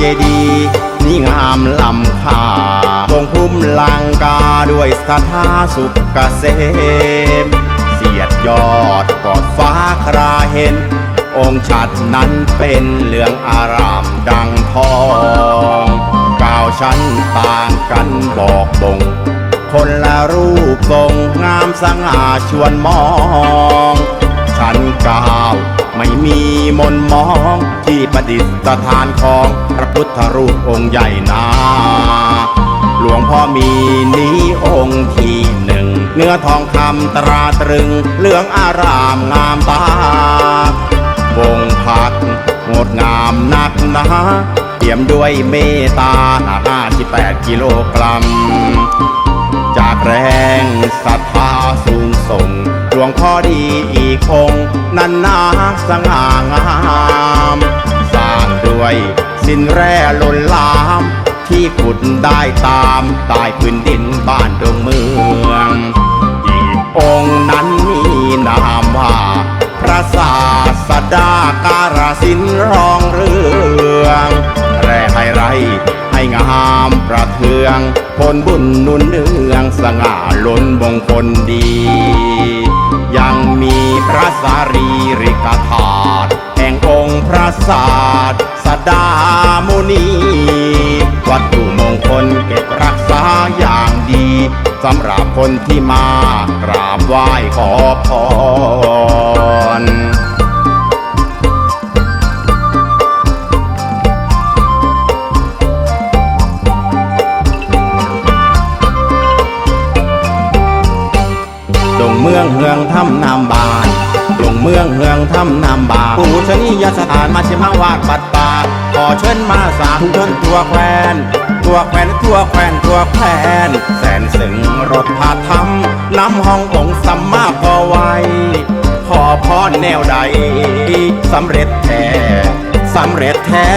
เจดีย์นี่งามลำค่าทรงพุ่มลังกาด้วยสถาสุขเกษมเสียดยอดกอดฟ้าคราเห็น องค์ชัดนั้นเป็นเหลืองอารามดังทองก้าวชั้นต่างกันบอกบ่งคนละรูปทรงงามสง่าชวนมอง ชั้นก้าวไม่มีมนมองที่ประดิษฐานของพระพุทธรูปองค์ใหญ่นาหลวงพ่อมีนี้องค์ที่หนึ่ง เนื้อทองคำตราตรึงเหลืองอารามงามตาวงผักงดงามนักนาเปี่ยมด้วยเมตตาหนัก58 กิโลกรัม จากแรงศรัทธา นันนาสง่างาม สร้างด้วยสินแร่ล้นลาม ที่ขุดได้ตามใต้พื้นดินบ้านดงเมืองอีกองค์นั้นมีนามว่าพระศาสดาการสินรองเรืองแร่ไฮไรให้งามประเทืองผลบุญนุนเนืองสง่าล้นมงคลดี ยังมีพระสารี องค์พระศาสดามุนี วัตถุมงคลเก็บรักษาอย่างดีสำหรับคนที่มากราบไหว้ขอพรดงเมืองเฮืองทำนามบาน มืองเฮืองทำนามบาปูชนียสถานมาชิมาวาดบัดป่าขอเชิญมาสามชนตัวแควนตัวแควนตัวแควนตัวแควนแสนสึงรถพาทำน้ำห้ององสัมมาพอไวขอพรแนวใดสำเร็จแท้สำเร็จแท้